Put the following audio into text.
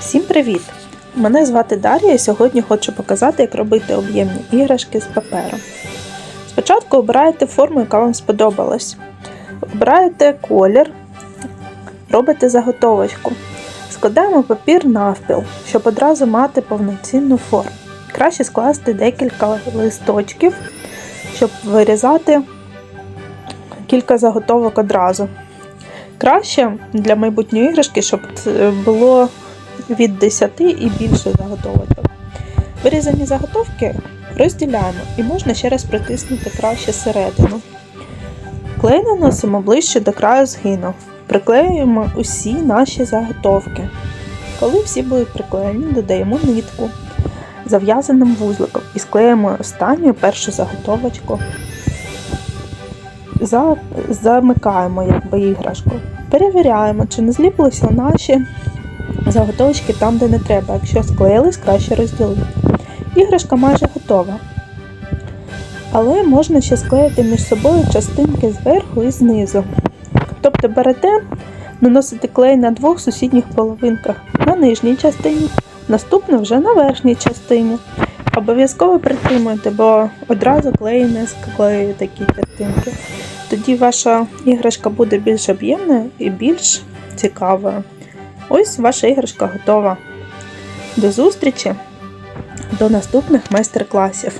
Всім привіт! Мене звати Дар'я і сьогодні хочу показати, як робити об'ємні іграшки з паперу. Спочатку обираєте форму, яка вам сподобалась. Обираєте колір, робите заготовочку. Складаємо папір навпіл, щоб одразу мати повноцінну форму. Краще скласти декілька листочків, щоб вирізати кілька заготовок одразу. Краще для майбутньої іграшки, щоб було від 10 і більше заготовочок. Вирізані заготовки розділяємо і можна ще раз притиснути краще середину. Клей наносимо ближче до краю згину. Приклеюємо усі наші заготовки. Коли всі будуть приклеєні, додаємо нитку зав'язаним вузликом і склеїмо останню першу заготовочку. За- Замикаємо якби іграшку. Перевіряємо, чи не зліпилися наші заготовочки там, де не треба. Якщо склеїлись, краще розділити. Іграшка майже готова. Але можна ще склеїти між собою частинки зверху і знизу. Тобто берете, наносите клей на двох сусідніх половинках на нижній частині, наступне вже на верхній частині. Обов'язково притримуйте, бо одразу клей не склеює такі частинки. Тоді ваша іграшка буде більш об'ємною і більш цікавою. Ось ваша іграшка готова. До зустрічі, до наступних майстер-класів.